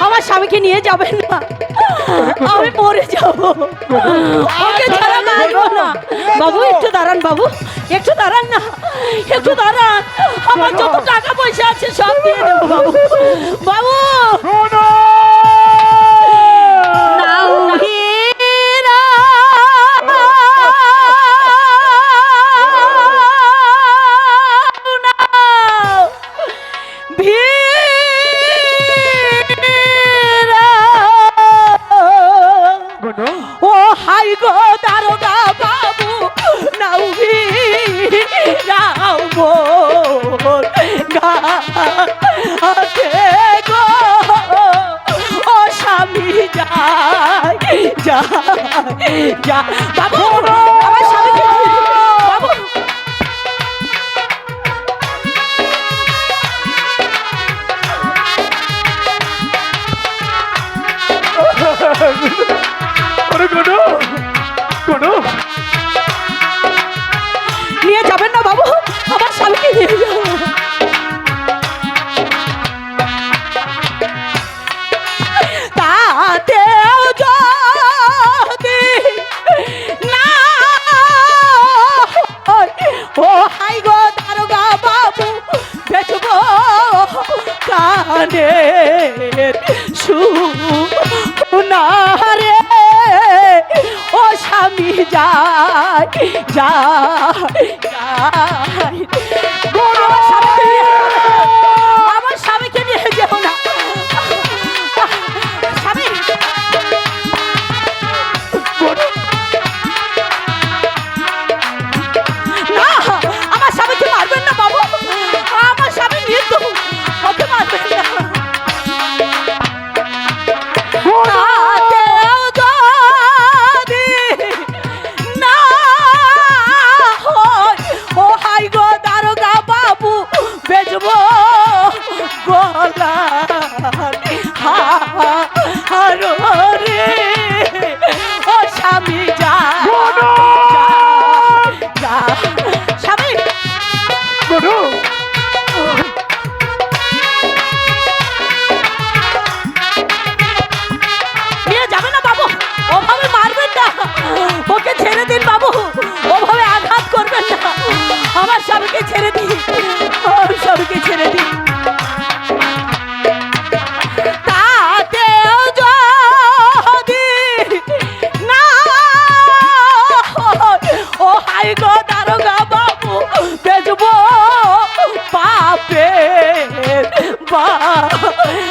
আমার স্বামীকে নিয়ে যাবেন না। আমি মরে যাব। ওকে ছাড়া না। বাবু, একটু দাঁড়ান বাবু। একটু দাঁড়ান না। একটু দাঁড়ান। আমার যত টাকা পয়সা আছে সব দিয়ে দেবো বাবু। বাবু! যা বাবু গানে সুনারে ও স্বামী যায় যায় যায়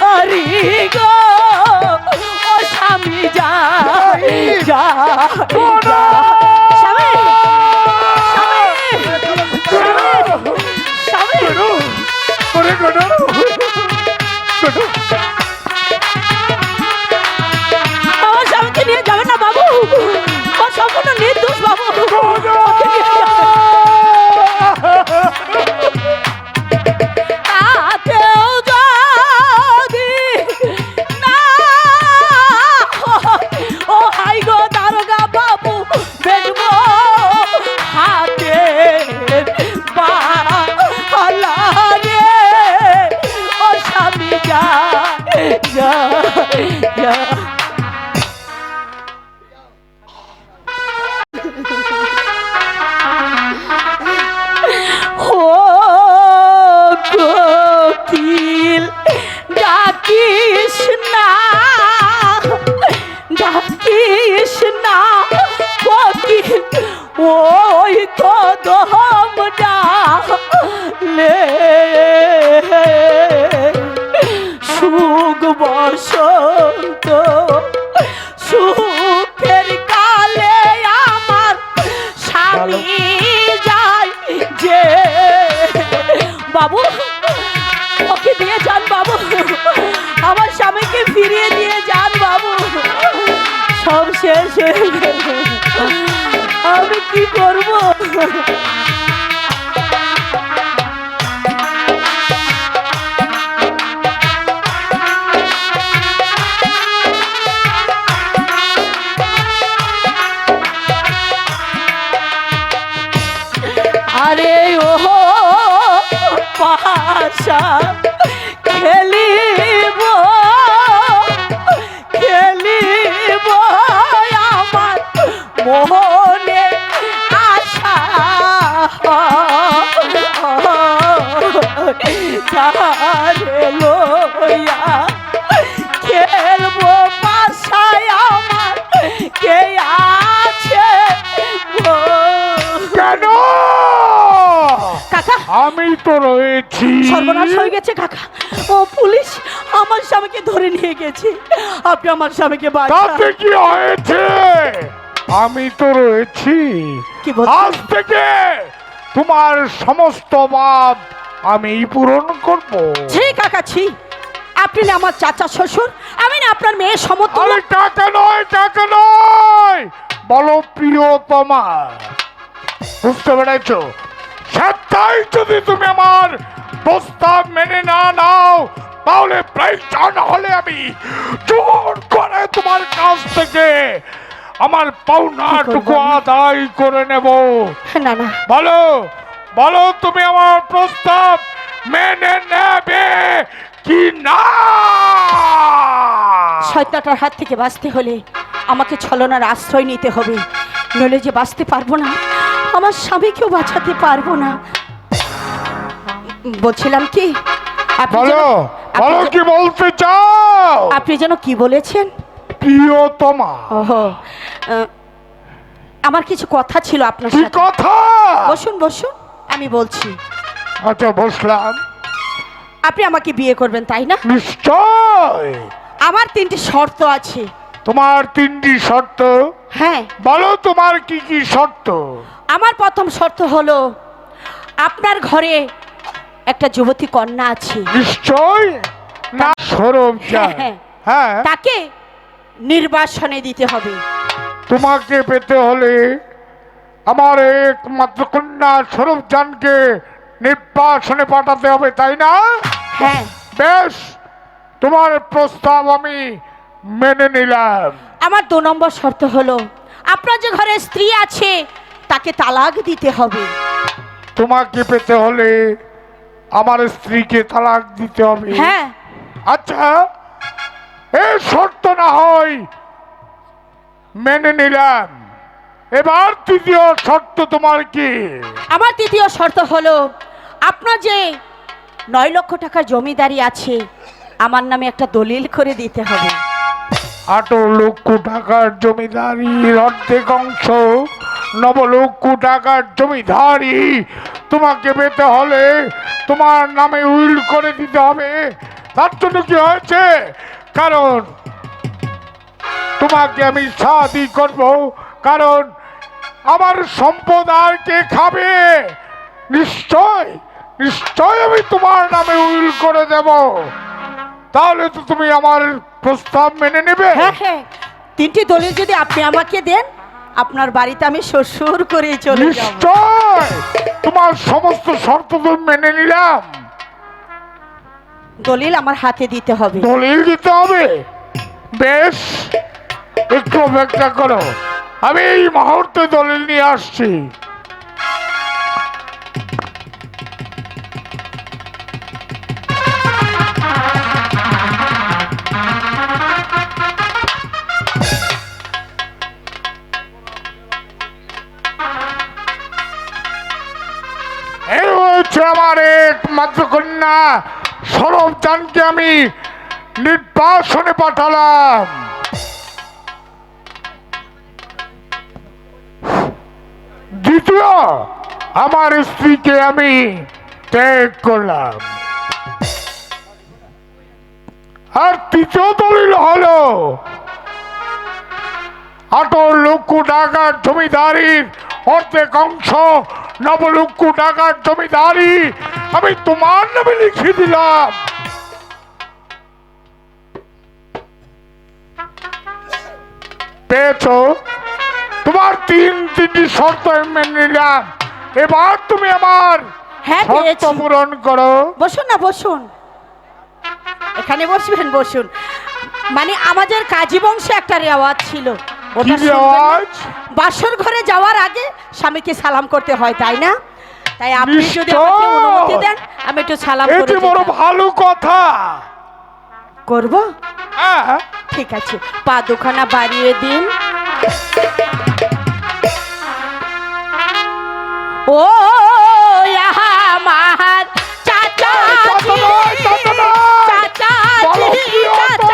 পারি গো। तो दो हम ले সুখ বসন্ত সুখের কালে আমার স্বামী যায় যে। বাবু ওকে দিয়ে যান বাবু। আমার স্বামীকে ফিরিয়ে দিয়ে যান বাবু। সব শেষ হয়ে গেল। আমি কি করব? আরে ও পাশা খেলব পাশায় আমার কে আছে কেন কাকা আমি তো রয়েছি। সর্বনাশ হয়ে গেছে কাকা। ও পুলিশ আমার স্বামীকে ধরে নিয়ে গেছে। আপনি আমার স্বামীকে তাতে কি হয়েছে? আমি তো রয়েছি। কি বল আজ থেকে তোমার সমস্ত বাদ আমি পূরণ করব। ছি কাকা ছি। আপনি না আমার চাচা শ্বশুর আমি না আপনার মেয়ের সমতুল্য। আরে টাকা নয় টাকা নয়। বলো প্রিয়তমা বুঝতে পেরেছ? সেটাই যদি তুমি আমার প্রস্তাব মেনে না নাও তাহলে প্রায় হলে আমি জোর করে তোমার কাছ থেকে আমার পাওনাটুকু আদায় করে নেব। না না। বলো বলো তুমি আমার প্রস্তাব মেনে নেবে কি না? শয়তাটার হাত থেকে বাঁচতে হলে আমাকে ছলনার আশ্রয় নিতে হবে। নইলে যে বাঁচতে পারব না আমার স্বামীকেও বাঁচাতে পারব না। বলছিলাম কি? বলো বলো কি বলতে চাও? আপনি যেন কি বলেছেন? প্রিয়তমা। ওহো আমার কিছু কথা ছিল আপনার কি সাথে। কথা? বসুন বসুন আমি বলছি। আচ্ছা বসলাম। আপনি আমাকে বিয়ে করবেন তাই না? নিশ্চয়। আমার তিনটি শর্ত আছে। তোমার তিনটি শর্ত? হ্যাঁ। বলো তোমার কি কি শর্ত? আমার প্রথম শর্ত হলো আপনার ঘরে একটা যুবতী কন্যা আছে। নিশ্চয়? না সরব হ্যাঁ, হ্যাঁ। হ্যাঁ। তাকে নির্বাসনে দিতে হবে। তোমাকে পেতে হলে আমার একমাত্র কন্যা সরবজানকে নির্বাসনে পাঠাতে হবে তাই না? হ্যাঁ। বেশ তোমার প্রস্তাব আমি মেনে নিলাম। আমার দু নম্বর শর্ত হলো আপনার যে ঘরে স্ত্রী আছে তাকে তালাক দিতে হবে। তোমাকে পেতে হলে আমার স্ত্রীকে তালাক দিতে হবে। হ্যাঁ। আচ্ছা এ শর্ত না হয় মেনে নিলাম। এবার তৃতীয় শর্ত তোমার কি? আমার তৃতীয় শর্ত হলো আপনার যে নয় লক্ষ টাকার জমিদারি আছে আমার নামে একটা দলিল করে দিতে হবে। আটো লক্ষ টাকার জমিদারির অর্ধেক অংশ নব লক্ষ টাকার জমিদারি তোমাকে পেতে হলে তোমার নামে উইল করে দিতে হবে। তার জন্য কি হয়েছে? কারণ তোমাকে আমি সাহায্য করব কারণ আমার সম্পদ আর কে খাবে? নিশ্চয় নিশ্চয় আমি তোমার নামে উইল করে দেব। তাহলে তো তুমি আমার প্রস্তাব মেনে নেবে। হ্যাঁ হ্যাঁ তিনটি দলিল যদি আপনি আমাকে দেন আপনার বাড়িতে আমি শ্বশুর করে চলে যাব। নিশ্চয় তোমার সমস্ত শর্ত তো মেনে নিলাম। দলিল আমার হাতে দিতে হবে। দলিল দিতে হবে। বেশ। একটু অপেক্ষা করো। আমি এই মুহূর্তে দলিল নিয়ে আসছি। আমার একমাত্র কন্যা সরব চানকে আমি নির্বাসনে পাঠালাম। দ্বিতীয়, আমার স্ত্রীকে আমি ত্যাগ করলাম। আর তৃতীয় দলিল হলো আঠারো লক্ষ টাকার জমিদারির অর্ধেক অংশ নব লক্ষ টাকার জমিদারি আমি তোমার নামে লিখে দিলাম। পেয়েছ? তোমার তিন তিনটি শর্ত মেনে নিলাম এবার তুমি আমার হ্যাঁ শর্ত পূরণ করো। বসুন না বসুন। এখানে বসবেন বসুন। মানে আমাদের কাজী বংশে একটা রেওয়াজ ছিল। ওটা রেওয়াজ? বাসর ঘরে যাওয়ার আগে স্বামীকে সালাম করতে হয় তাই না? তাই আপনি যদি আমাকে অনুমতি দেন আমি একটু সালাম করে বড় ভালো কথা। করব? হ্যাঁ। ঠিক আছে পা দুখানা বাড়িয়ে দিন। ও আমার চাচা চাচা চাচা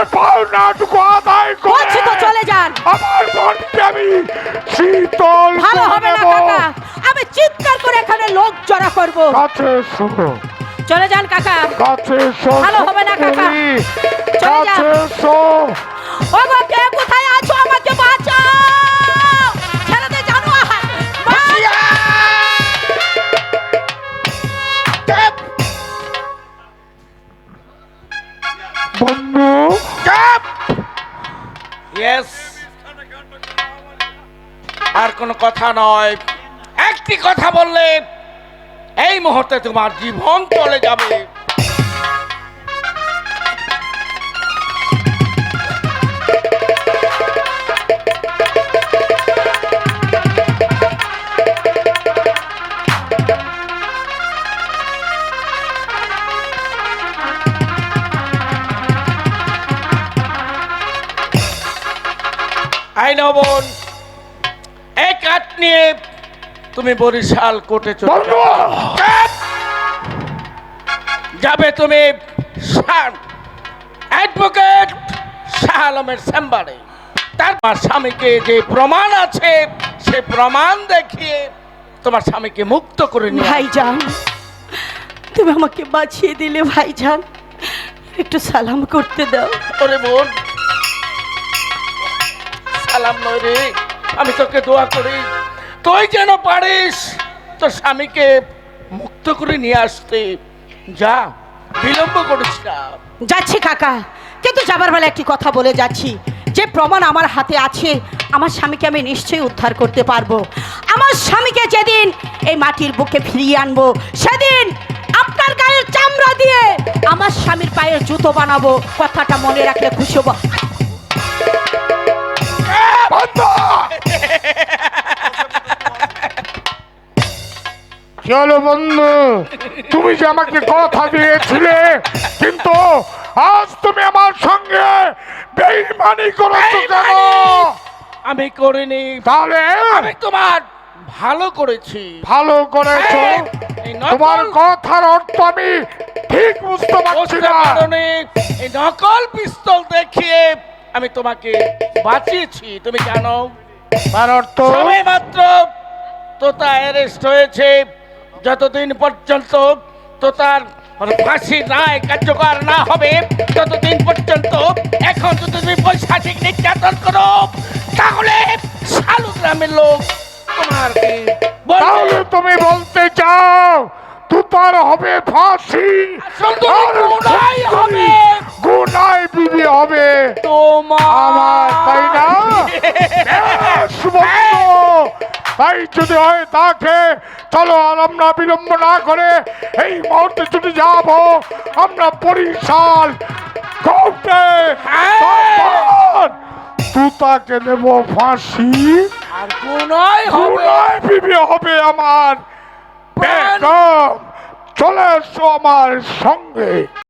আমার পাওনাটুকু আদায় করে। তো চলে যান। আমার মনকে আমি শীতল ভালো হবে না কাকা। আমি চিৎকার করে এখানে লোক জড়া করব। কাছে চলে যান কাকা। কাছে ভালো হবে না, কাকা। চলে যা। কাছে ও কোথায় আছো? আমাকে বাঁচাও। ছেড়ে বাঁচিয়া। বন্ধু আর কোনো কথা নয়। একটি কথা বললে এই মুহূর্তে তোমার জীবন চলে যাবে। আই বোন এই কাঠ নিয়ে তুমি বরিশাল কোর্টে চলে যাবে। যাবে তুমি অ্যাডভোকেট শাহ আলমের চেম্বারে তারপর স্বামীকে যে প্রমাণ আছে সে প্রমাণ দেখিয়ে তোমার স্বামীকে মুক্ত করে নিয়ে। ভাইজান তুমি আমাকে বাঁচিয়ে দিলে ভাইজান একটু সালাম করতে দাও ওরে বোন সালাম নয় রে আমি তোকে দোয়া করি। তুই যেন পারিস তোর স্বামীকে মুক্ত করে নিয়ে আসতে। যা, বিলম্ব করিস না। যাচ্ছি কাকা, কিন্তু যাবার বেলা একটি কথা বলে যাচ্ছি। যে প্রমাণ আমার হাতে আছে, আমার স্বামীকে আমি নিশ্চয়ই উদ্ধার করতে পারব। আমার স্বামীকে যেদিন এই মাটির বুকে ফিরিয়ে আনব, সেদিন আপনার গায়ের চামড়া দিয়ে আমার স্বামীর পায়ের জুতো বানাবো। কথাটা মনে রাখলে খুশি হব। চলো বন্ধু তুমি যে আমাকে কথা দিয়েছিলে কিন্তু আজ তুমি আমার সঙ্গে বেইমানি করেছ কেন? আমি করিনি। তাহলে? আমি তোমার ভালো করেছি। ভালো করেছ? তোমার কথার অর্থ আমি ঠিক বুঝতে পারছি না? এই নকল পিস্তল দেখিয়ে আমি তোমাকে বাঁচিয়েছি তুমি জানো? সবে মাত্র তোতা অ্যারেস্ট হয়েছে। যতদিন পর্যন্ত তোতার ফাঁসি রায় কার্যকর না হবে ততদিন পর্যন্ত এখন যদি তুমি বৈশাখিক নির্যাতন করো তাহলে শালু গ্রামের লোক তোমার? তাহলে তুমি বলতে চাও তুতার হবে ফাঁসি। আমার তাই না? বেশ বন্ধু তাই যদি হয় তাকে চলো আর আমরা বিলম্ব না করে এই মুহূর্তে যদি যাব। আমরা কোর্টে তারপর তুতাকে দেব ফাঁসি। আর হবে। পুনরায় হবে আমার। চলে এসো আমার সঙ্গে।